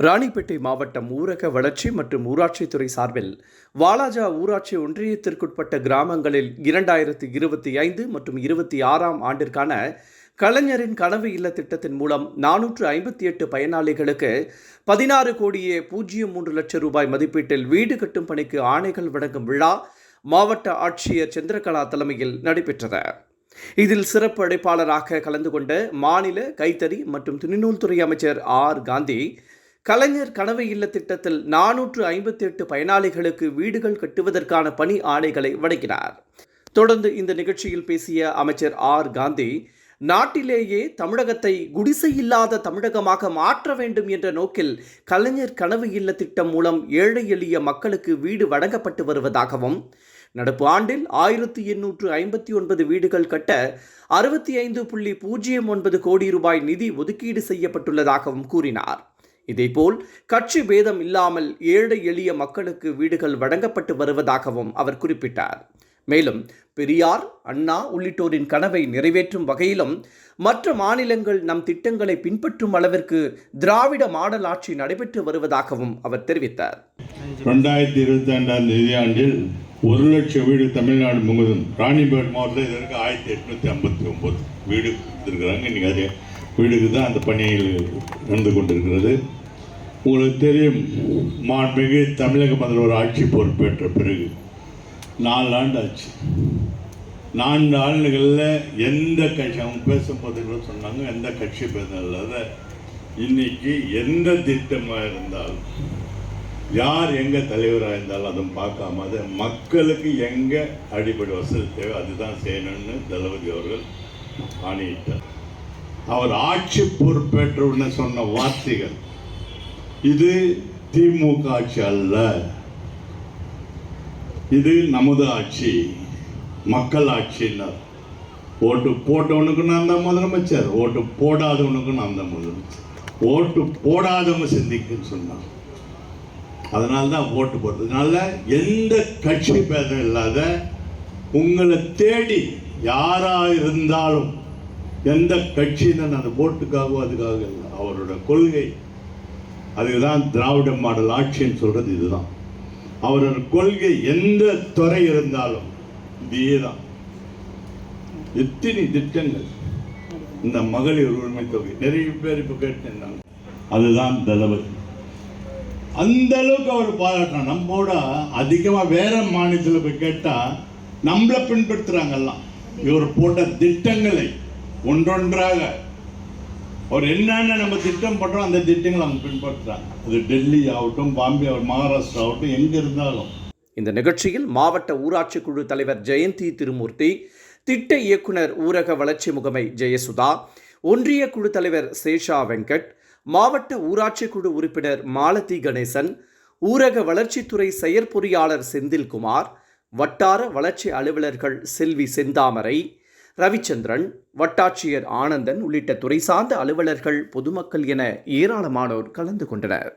ராணிப்பேட்டை மாவட்டம் ஊரக வளர்ச்சி மற்றும் ஊராட்சித்துறை சார்பில் வாலாஜா ஊராட்சி ஒன்றியத்திற்குட்பட்ட கிராமங்களில் இரண்டாயிரத்தி இருபத்தி ஐந்து மற்றும் இருபத்தி ஆறாம் ஆண்டிற்கான கலைஞரின் கனவு இல்ல திட்டத்தின் மூலம் நானூற்று ஐம்பத்தி எட்டு பயனாளிகளுக்கு பதினாறு கோடியே பூஜ்ஜியம் மூன்று லட்சம் ரூபாய் மதிப்பீட்டில் வீடு கட்டும் பணிக்கு ஆணைகள் வழங்கும் விழா மாவட்ட ஆட்சியர் சந்திரகலா தலைமையில் நடைபெற்றது. இதில் சிறப்பு அழைப்பாளராக கலந்து கொண்ட மாநில கைத்தறி மற்றும் துணிநூல்துறை அமைச்சர் ஆர் காந்தி கலைஞர் கனவு இல்ல திட்டத்தில் நானூற்று ஐம்பத்தி எட்டு பயனாளிகளுக்கு வீடுகள் கட்டுவதற்கான பணி ஆணைகளை வழங்கினார். தொடர்ந்து இந்த நிகழ்ச்சியில் பேசிய அமைச்சர் ஆர். காந்தி நாட்டிலேயே தமிழகத்தை குடிசை இல்லாத தமிழகமாக மாற்ற வேண்டும் என்ற நோக்கில் கலைஞர் கனவு இல்ல திட்டம் மூலம் ஏழை எளிய மக்களுக்கு வீடு வழங்கப்பட்டு வருவதாகவும் நடப்பு ஆண்டில் ஆயிரத்தி எண்ணூற்று ஐம்பத்தி ஒன்பது வீடுகள் கட்ட அறுபத்தி ஐந்து புள்ளி பூஜ்ஜியம் ஒன்பது கோடி ரூபாய் நிதி ஒதுக்கீடு செய்யப்பட்டுள்ளதாகவும் கூறினார். இதேபோல் கட்சி பேதம் இல்லாமல் ஏழை எளிய மக்களுக்கு வீடுகள் வழங்கப்பட்டு வருவதாகவும் அவர் குறிப்பிட்டார். மேலும் பெரியார் அண்ணா உள்ளிட்டோரின் கனவை நிறைவேற்றும் வகையிலும் மற்ற மாநிலங்கள் நம் திட்டங்களை பின்பற்றும் அளவிற்கு திராவிட மாடல் ஆட்சி நடைபெற்று வருவதாகவும் அவர் தெரிவித்தார். ரெண்டாயிரத்தி இருபத்தி ரெண்டாம் நிதியாண்டில் ஒரு லட்சம் வீடு தமிழ்நாடு முழுவதும் ராணிபேட் மாவட்டத்தில் இதற்கு ஆயிரத்தி எட்நூத்தி ஐம்பத்தி ஒம்பது வீடு கொடுத்துருக்குறாங்க. இன்னைக்கு அதே வீடுக்கு தான் அந்த பணியில் நடந்து கொண்டிருக்கிறது. உங்களுக்கு தெரியும் மாண்புமிகு தமிழக முதல்வர் ஆட்சி பொறுப்பேற்ற பிறகு நாலு ஆண்டு ஆச்சு நான்கு ஆண்டுகளில் எந்த கட்சி அவங்க பேசும்போது கூட சொன்னாங்க எந்த கட்சி பேசும் இன்னைக்கு எந்த திட்டமாக இருந்தாலும் யார் எங்கே தலைவராக இருந்தாலும் அதுவும் பார்க்காம அது மக்களுக்கு எங்கே அடிப்படை வசதி தேவை அதுதான் செய்யணும்னு தளபதி அவர்கள் ஆணையிட்டார். அவர் ஆட்சி பொறுப்பேற்ற சொன்ன வார்த்தைகள். இது திமுக ஆட்சி அல்ல. இது நமது ஆட்சி. மக்கள் ஆட்சினர் ஓட்டு போட்டவனுக்கு நான் தான் முதலமைச்சர். ஓட்டு போடாதவனுக்கு நான் தான் முதலமைச்சர். ஓட்டு போடாதவங்க சிந்திக்குன்னு சொன்னார். அதனால தான் ஓட்டு போடுறதுனால எந்த கட்சி பேதம் இல்லாத உங்களை தேடி யாராக இருந்தாலும் எந்த கட்சியினர் அந்த ஓட்டுக்காகவோ அதுக்காக இல்லை. அவரோட கொள்கை. அதுதான் திராவிட மாடல் ஆட்சின்னு சொல்கிறது இதுதான். அவரோட கொள்கை எந்த துறை இருந்தாலும் இதே தான் எத்தனை திட்டங்கள். இந்த மகளிர் உரிமை தொகை. நிறைய பேர் இப்போ கேட்டிருந்தாங்க. அதுதான் தளபதி. அந்த அளவுக்கு அவர் பாராட்டணும். நம்மோட அதிகமாக வேற மாநிலத்தில் போய் கேட்டால் நம்மளை பின்பற்றுறாங்கல்லாம். இவர் போட்ட திட்டங்களை ஒன்றொன்றாக. அவர் என்னென்ன நம்ம திட்டம் பண்ணுறோம் அந்த திட்டங்களை அவங்க பின்பற்றுறாங்க. அது டெல்லி ஆகட்டும் பாம்பே மகாராஷ்டிரா ஆகட்டும் எங்கே இருந்தாலும். இந்த நிகழ்ச்சியில் மாவட்ட ஊராட்சி குழு தலைவர் ஜெயந்தி திருமூர்த்தி திட்ட இயக்குனர் ஊரக வளர்ச்சி முகமை ஜெயசுதா ஒன்றிய குழு தலைவர் சேஷா வெங்கட் மாவட்ட ஊராட்சி குழு உறுப்பினர் மாலதி கணேசன் ஊரக வளர்ச்சித்துறை செயற்பொறியாளர் செந்தில்குமார் வட்டார வளர்ச்சி அலுவலர்கள் செல்வி செந்தாமரை ரவிச்சந்திரன் வட்டாட்சியர் ஆனந்தன் உள்ளிட்ட துறை சார்ந்த அலுவலர்கள் பொதுமக்கள் என ஏராளமானோர் கலந்து கொண்டனர்.